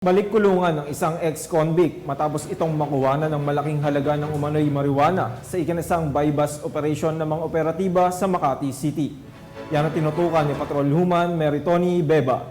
Balik kulungan ng isang ex-convict matapos itong makuha na ng malaking halaga ng umano'y marijuana sa ikinasang buy-bust operation ng mga operatiba sa Makati City. Yan ang tinutukan ni Patrolhuman Mary Tony Beba.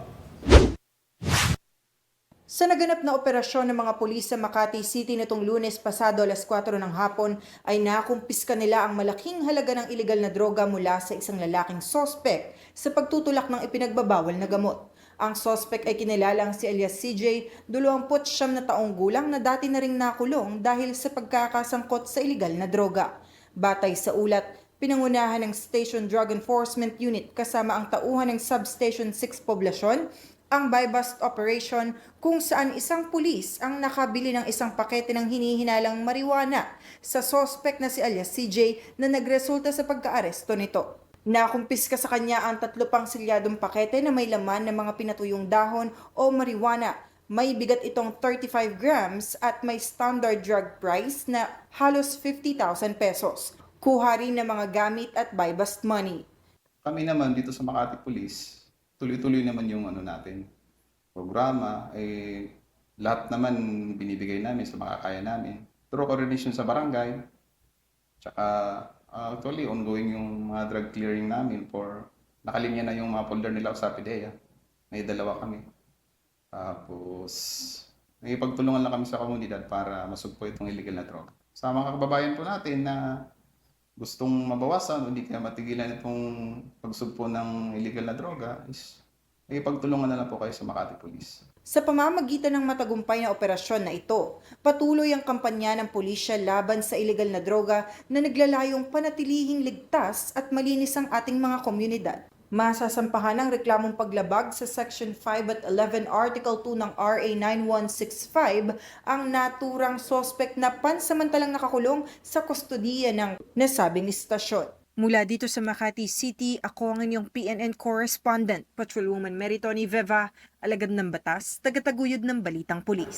Sa naganap na operasyon ng mga pulis sa Makati City nitong lunes pasado alas 4 ng hapon ay nakumpiska nila ang malaking halaga ng ilegal na droga mula sa isang lalaking sospek sa pagtutulak ng ipinagbabawal na gamot. Ang sospek ay kinilalang si alias CJ, 29 na taong gulang na dati na ring nakulong dahil sa pagkakasangkot sa ilegal na droga. Batay sa ulat, pinangunahan ng Station Drug Enforcement Unit kasama ang tauhan ng Substation 6 Poblasyon ang buy-bust operation kung saan isang pulis ang nakabili ng isang pakete ng hinihinalang marijuana sa sospek na si alias CJ na nagresulta sa pagkaaresto nito. Nakumpiska sa kanya ang tatlo pang silyadong pakete na may laman ng mga pinatuyong dahon o marijuana. May bigat itong 35 grams at may standard drug price na halos 50,000 pesos. Kuha rin ng mga gamit at buy-bust money. Kami naman dito sa Makati Police, tuloy-tuloy naman yung ano natin, programa, eh, lahat naman binibigay namin sa makakaya namin. Through coordination sa barangay, tsaka ah, actually ongoing yung mga drug clearing namin for nakalinya na yung mga folder nila sa PIDEA. May dalawa kami. Tapos, may pagtulungan lang kami sa komunidad para masugpo itong illegal na droga. Sa mga kababayan po natin na gustong mabawasan hindi kaya matigilan itong pagsugpo ng illegal na droga is may pagtulungan na lang po kayo sa Makati Police. Sa pamamagitan ng matagumpay na operasyon na ito, patuloy ang kampanya ng pulisya laban sa illegal na droga na naglalayong panatilihing ligtas at malinis ang ating mga komunidad. Masasampahan ng reklamong paglabag sa Section 5 at 11 Article 2 ng RA 9165 ang naturang sospek na pansamantalang nakakulong sa kustodiya ng nasabing istasyon. Mula dito sa Makati City, ako ang inyong PNN correspondent, Patrolwoman Meritoni Veva, alagad ng batas, tagataguyod ng Balitang Pulis.